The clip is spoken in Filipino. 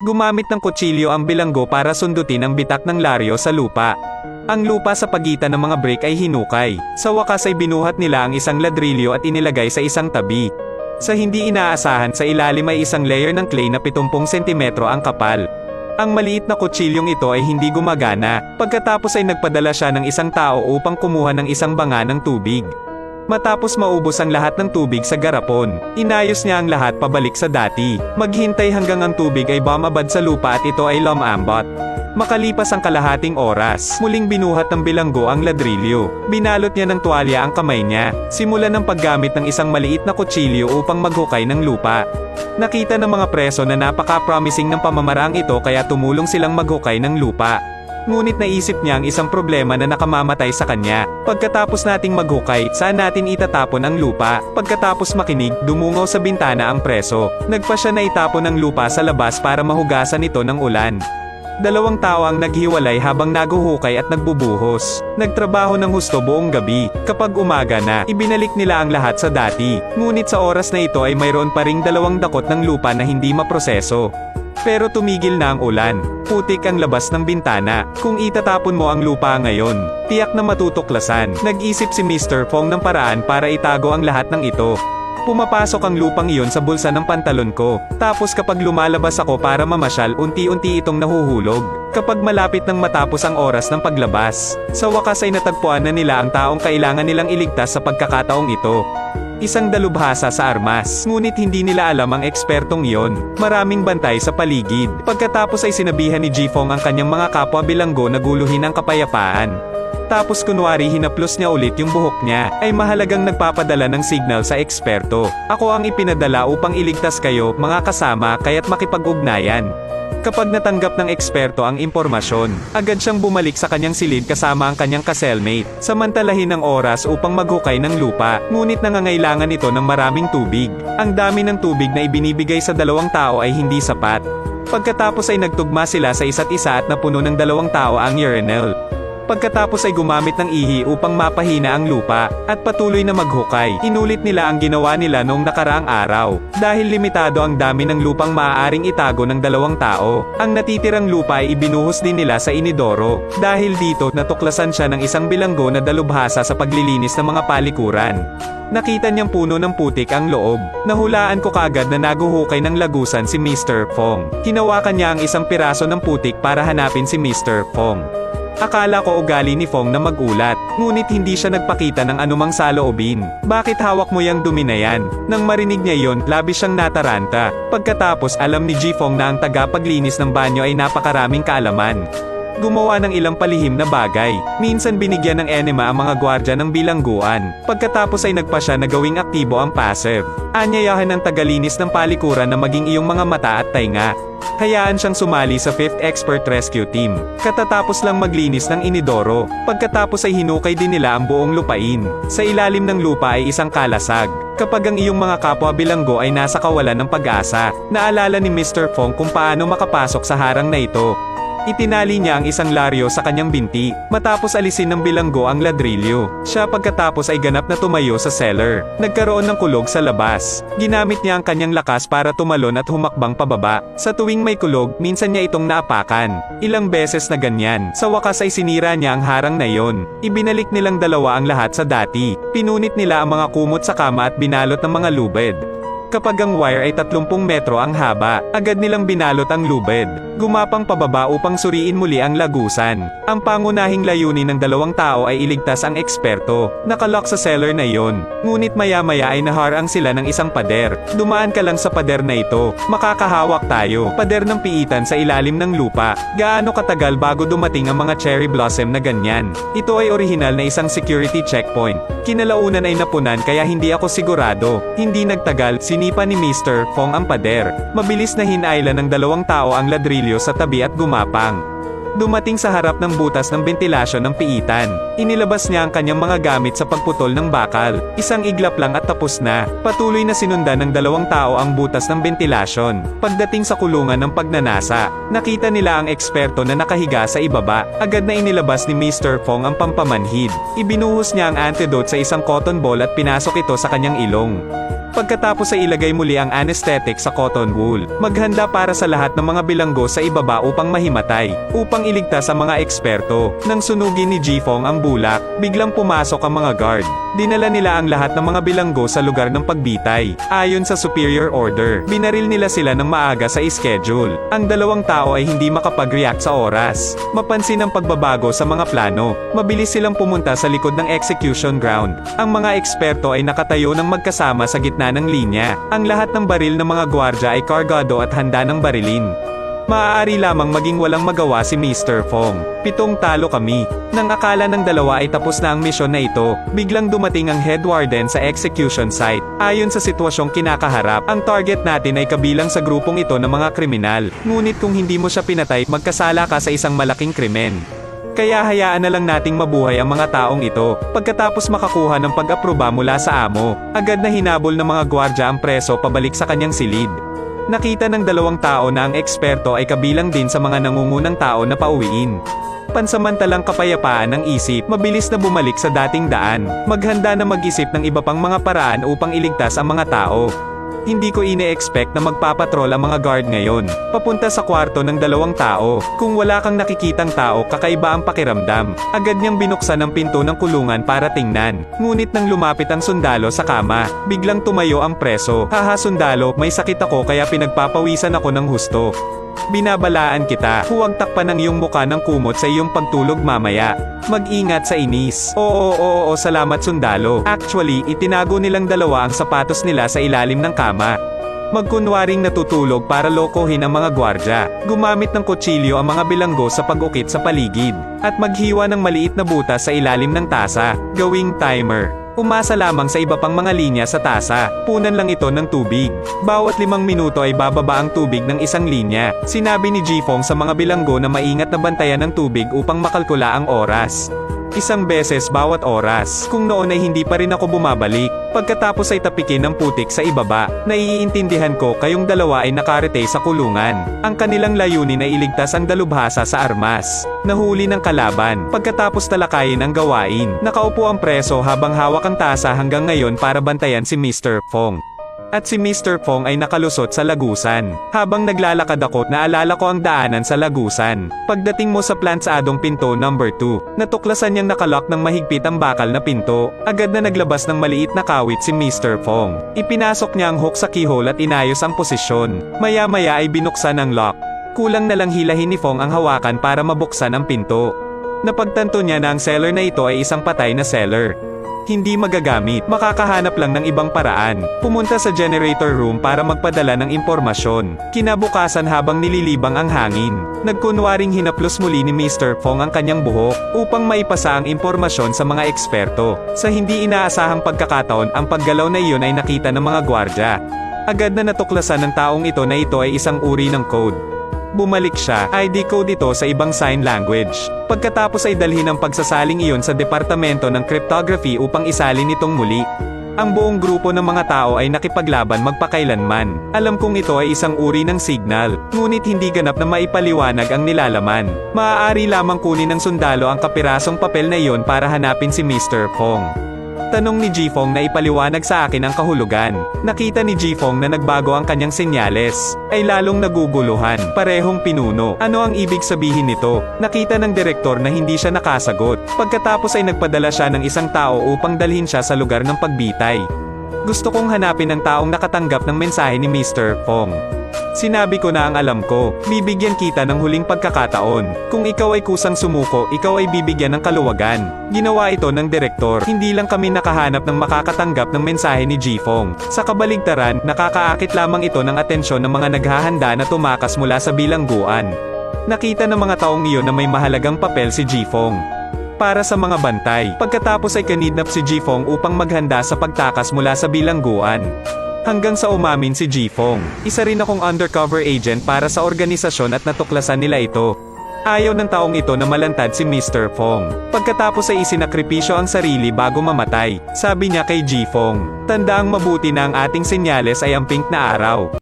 Gumamit ng kutsilyo ang bilanggo para sundutin ang bitak ng laryo sa lupa. Ang lupa sa pagitan ng mga brick ay hinukay. Sa wakas ay binuhat nila ang isang ladrilyo at inilagay sa isang tabi. Sa hindi inaasahan sa ilalim ay isang layer ng clay na 70 sentimetro ang kapal. Ang maliit na kutsilyong ito ay hindi gumagana, pagkatapos ay nagpadala siya ng isang tao upang kumuha ng isang banga ng tubig. Matapos maubos ang lahat ng tubig sa garapon, inayos niya ang lahat pabalik sa dati. Maghintay hanggang ang tubig ay bumabad sa lupa at ito ay lumambot. Makalipas ang kalahating oras, muling binuhat ng bilanggo ang ladrilyo. Binalot niya ng tuwalya ang kamay niya, simulan ng paggamit ng isang maliit na kutsilyo upang maghukay ng lupa. Nakita ng mga preso na napaka-promising ng pamamaraang ito kaya tumulong silang maghukay ng lupa. Ngunit naisip niya ang isang problema na nakamamatay sa kanya. Pagkatapos nating maghukay, saan natin itatapon ang lupa? Pagkatapos makinig, dumungaw sa bintana ang preso. Nagpa siya na itapon ang lupa sa labas para mahugasan ito ng ulan. Dalawang tao ang naghiwalay habang naguhukay at nagbubuhos. Nagtrabaho ng husto buong gabi. Kapag umaga na, ibinalik nila ang lahat sa dati. Ngunit sa oras na ito ay mayroon pa ring dalawang dakot ng lupa na hindi maproseso. Pero tumigil na ang ulan. Putik ang labas ng bintana. Kung itatapon mo ang lupa ngayon, tiyak na matutuklasan. Nag-isip si Mr. Fong ng paraan para itago ang lahat ng ito. Pumapasok ang lupang iyon sa bulsa ng pantalon ko. Tapos kapag lumalabas ako para mamasyal, unti-unti itong nahuhulog. Kapag malapit nang matapos ang oras ng paglabas, sa wakas ay natagpuan na nila ang taong kailangan nilang iligtas sa pagkakataong ito. Isang dalubhasa sa armas, ngunit hindi nila alam ang ekspertong iyon. Maraming bantay sa paligid. Pagkatapos ay sinabihan ni Jifong ang kanyang mga kapwa bilanggo na guluhin ang kapayapaan. Tapos kunwari hinaplos niya ulit yung buhok niya, ay mahalagang nagpapadala ng signal sa eksperto. Ako ang ipinadala upang iligtas kayo, mga kasama, kaya't makipag-ugnayan. Kapag natanggap ng eksperto ang impormasyon, agad siyang bumalik sa kanyang silid kasama ang kanyang kaselmate. Samantalahin ng oras upang maghukay ng lupa, ngunit nangangailangan ito ng maraming tubig. Ang dami ng tubig na ibinibigay sa dalawang tao ay hindi sapat. Pagkatapos ay nagtugma sila sa isa't isa at napuno ng dalawang tao ang urinal. Pagkatapos ay gumamit ng ihi upang mapahina ang lupa, at patuloy na maghukay. Inulit nila ang ginawa nila noong nakaraang araw. Dahil limitado ang dami ng lupang maaaring itago ng dalawang tao, ang natitirang lupa ay ibinuhos din nila sa inidoro. Dahil dito, natuklasan siya ng isang bilanggo na dalubhasa sa paglilinis ng mga palikuran. Nakita niyang puno ng putik ang loob. Nahulaan ko kagad na naguhukay ng lagusan si Mr. Fong. Hinawakan niya ang isang piraso ng putik para hanapin si Mr. Fong. Akala ko ugali ni Fong na magulat, ngunit hindi siya nagpakita ng anumang saloobin. Bakit hawak mo yung dumi na yan? Nang marinig niya yon, labis siyang nataranta. Pagkatapos alam ni Ji Fong na ang tagapaglinis ng banyo ay napakaraming kaalaman. Gumawa ng ilang palihim na bagay. Minsan binigyan ng enema ang mga gwardya ng bilangguan. Pagkatapos ay nagpa siya na gawing aktibo ang passive. Anyayahan ng tagalinis ng palikuran na maging iyong mga mata at tainga. Hayaan siyang sumali sa 5th Expert Rescue Team. Katatapos lang maglinis ng inidoro. Pagkatapos ay hinukay din nila ang buong lupain. Sa ilalim ng lupa ay isang kalasag. Kapag ang iyong mga kapwa bilanggo ay nasa kawalan ng pag-asa, naalala ni Mr. Fong kung paano makapasok sa harang na ito. Itinali niya ang isang laryo sa kanyang binti, matapos alisin ng bilanggo ang ladrilyo. Siya pagkatapos ay ganap na tumayo sa cellar. Nagkaroon ng kulog sa labas. Ginamit niya ang kanyang lakas para tumalon at humakbang pababa. Sa tuwing may kulog, minsan niya itong naapakan. Ilang beses na ganyan. Sa wakas ay sinira niya ang harang na yon. Ibinalik nilang dalawa ang lahat sa dati. Pinunit nila ang mga kumot sa kama at binalot ng mga lubid. Kapag ang wire ay 30 metro ang haba, agad nilang binalot ang lubid. Gumapang pababa upang suriin muli ang lagusan. Ang pangunahing layunin ng dalawang tao ay iligtas ang eksperto. Nakalock sa cellar na yon. Ngunit maya-maya ay naharang sila ng isang pader. Dumaan ka lang sa pader na ito. Makakahawak tayo. Pader ng piitan sa ilalim ng lupa. Gaano katagal bago dumating ang mga cherry blossom na ganyan? Ito ay orihinal na isang security checkpoint. Kinalaunan ay napunan kaya hindi ako sigurado. Hindi nagtagal, sinipa ni Mr. Fong ang pader. Mabilis na hinailan ng dalawang tao ang ladrilyo sa tabi at gumapang. Dumating sa harap ng butas ng bentilasyon ng piitan. Inilabas niya ang kanyang mga gamit sa pagputol ng bakal. Isang iglap lang at tapos na. Patuloy na sinundan ng dalawang tao ang butas ng bentilasyon. Pagdating sa kulungan ng pagnanasa, nakita nila ang eksperto na nakahiga sa ibaba. Agad na inilabas ni Mr. Fong ang pampamanhid. Ibinuhos niya ang antidote sa isang cotton ball at pinasok ito sa kanyang ilong. Pagkatapos ay ilagay muli ang anesthetic sa cotton wool. Maghanda para sa lahat ng mga bilanggo sa ibaba upang mahimatay, upang iligtas ang mga eksperto. Nang sunugin ni Jifong ang bulak, biglang pumasok ang mga guard. Dinala nila ang lahat ng mga bilanggo sa lugar ng pagbitay. Ayon sa superior order, binaril nila sila ng maaga sa schedule. Ang dalawang tao ay hindi makapag-react sa oras. Mapansin ang pagbabago sa mga plano. Mabilis silang pumunta sa likod ng execution ground. Ang mga eksperto ay nakatayo ng magkasama sa gitna ng linya. Ang lahat ng baril ng mga gwardya ay kargado at handa ng barilin. Maaari lamang maging walang magawa si Mr. Fong. Pitong talo kami. Nang akala ng dalawa ay tapos na ang misyon na ito, biglang dumating ang head warden sa execution site. Ayon sa sitwasyong kinakaharap, ang target natin ay kabilang sa grupong ito ng mga kriminal. Ngunit kung hindi mo siya pinatay, magkasala ka sa isang malaking krimen. Kaya hayaan na lang nating mabuhay ang mga taong ito. Pagkatapos makakuha ng pag-aproba mula sa amo, agad na hinabol ng mga gwardya ang preso pabalik sa kanyang silid. Nakita ng dalawang tao na ang eksperto ay kabilang din sa mga nangungunang tao na pauwiin. Pansamantalang kapayapaan ng isip, mabilis na bumalik sa dating daan, maghanda na mag-isip ng iba pang mga paraan upang iligtas ang mga tao. Hindi ko ine-expect na magpapatrol ang mga guard ngayon, papunta sa kwarto ng dalawang tao. Kung wala kang nakikitang tao, kakaiba ang pakiramdam. Agad niyang binuksan ang pinto ng kulungan para tingnan. Ngunit nang lumapit ang sundalo sa kama, biglang tumayo ang preso. Haha sundalo, may sakit ako kaya pinagpapawisan ako ng husto. Binabalaan kita, huwag takpan ng iyong muka ng kumot sa iyong pagtulog mamaya. Mag-ingat sa inis. Oo, oo, oo, salamat sundalo. Actually, itinago nilang dalawa ang sapatos nila sa ilalim ng kama. Magkunwaring natutulog para lokohin ang mga gwardya. Gumamit ng kutsilyo ang mga bilanggo sa pag-ukit sa paligid. At maghiwa ng maliit na butas sa ilalim ng tasa. Gawing timer. Umasa lamang sa iba pang mga linya sa tasa. Punan lang ito ng tubig. Bawat limang minuto ay bababa ang tubig ng isang linya. Sinabi ni Jifong sa mga bilanggo na maingat na bantayan ng tubig upang makalkula ang oras. Isang beses bawat oras. Kung noon ay hindi pa rin ako bumabalik. Pagkatapos ay tapikin ng putik sa ibaba. Naiintindihan ko kayong dalawa ay nakarete sa kulungan. Ang kanilang layunin ay iligtas ang dalubhasa sa armas. Nahuli ng kalaban. Pagkatapos talakayin ang gawain. Nakaupo ang preso habang hawak ang tasa hanggang ngayon para bantayan si Mr. Fong. At si Mr. Fong ay nakalusot sa lagusan. Habang naglalakad ako, naalala ko ang daanan sa lagusan. Pagdating mo sa plantsadong pinto number 2, natuklasan niyang nakalock ng mahigpit ang bakal na pinto. Agad na naglabas ng maliit na kawit si Mr. Fong. Ipinasok niya ang hook sa keyhole at inayos ang posisyon. Maya-maya ay binuksan ang lock. Kulang na lang hilahin ni Fong ang hawakan para mabuksan ang pinto. Napagtanto niya na ang seller na ito ay isang patay na seller hindi magagamit. Makakahanap lang ng ibang paraan. Pumunta sa generator room para magpadala ng impormasyon. Kinabukasan habang nililibang ang hangin. Nagkunwaring hinaplos muli ni Mr. Fong ang kanyang buhok upang maipasa ang impormasyon sa mga eksperto. Sa hindi inaasahang pagkakataon, ang paggalaw na iyon ay nakita ng mga gwardya. Agad na natuklasan ng taong ito na ito ay isang uri ng code. Bumalik siya, ID code ito sa ibang sign language. Pagkatapos ay dalhin ang pagsasaling iyon sa Departamento ng Cryptography upang isalin itong muli. Ang buong grupo ng mga tao ay nakipaglaban magpakailanman. Alam kong ito ay isang uri ng signal, ngunit hindi ganap na maipaliwanag ang nilalaman. Maaari lamang kunin ng sundalo ang kapirasong papel na iyon para hanapin si Mr. Fong. Tanong ni Jifong na ipaliwanag sa akin ang kahulugan. Nakita ni Jifong na nagbago ang kanyang senyales. Ay lalong naguguluhan. Parehong pinuno. Ano ang ibig sabihin nito? Nakita ng direktor na hindi siya nakasagot. Pagkatapos ay nagpadala siya ng isang tao upang dalhin siya sa lugar ng pagbitay. Gusto kong hanapin ang taong nakatanggap ng mensahe ni Mr. Fong. Sinabi ko na ang alam ko, bibigyan kita ng huling pagkakataon. Kung ikaw ay kusang sumuko, ikaw ay bibigyan ng kaluwagan. Ginawa ito ng direktor, hindi lang kami nakahanap ng makakatanggap ng mensahe ni Jifong. Sa kabaligtaran, nakakaakit lamang ito ng atensyon ng mga naghahanda na tumakas mula sa bilangguan. Nakita ng mga taong iyon na may mahalagang papel si Jifong para sa mga bantay. Pagkatapos ay kanidnap si Jifong upang maghanda sa pagtakas mula sa bilangguan. Hanggang sa umamin si Jifong. Isa rin akong undercover agent para sa organisasyon at natuklasan nila ito. Ayaw ng taong ito na malantad si Mr. Fong. Pagkatapos ay isinakripisyo ang sarili bago mamatay. Sabi niya kay Ji Fong, Tandaang mabuti na ang ating senyales ay ang pink na araw.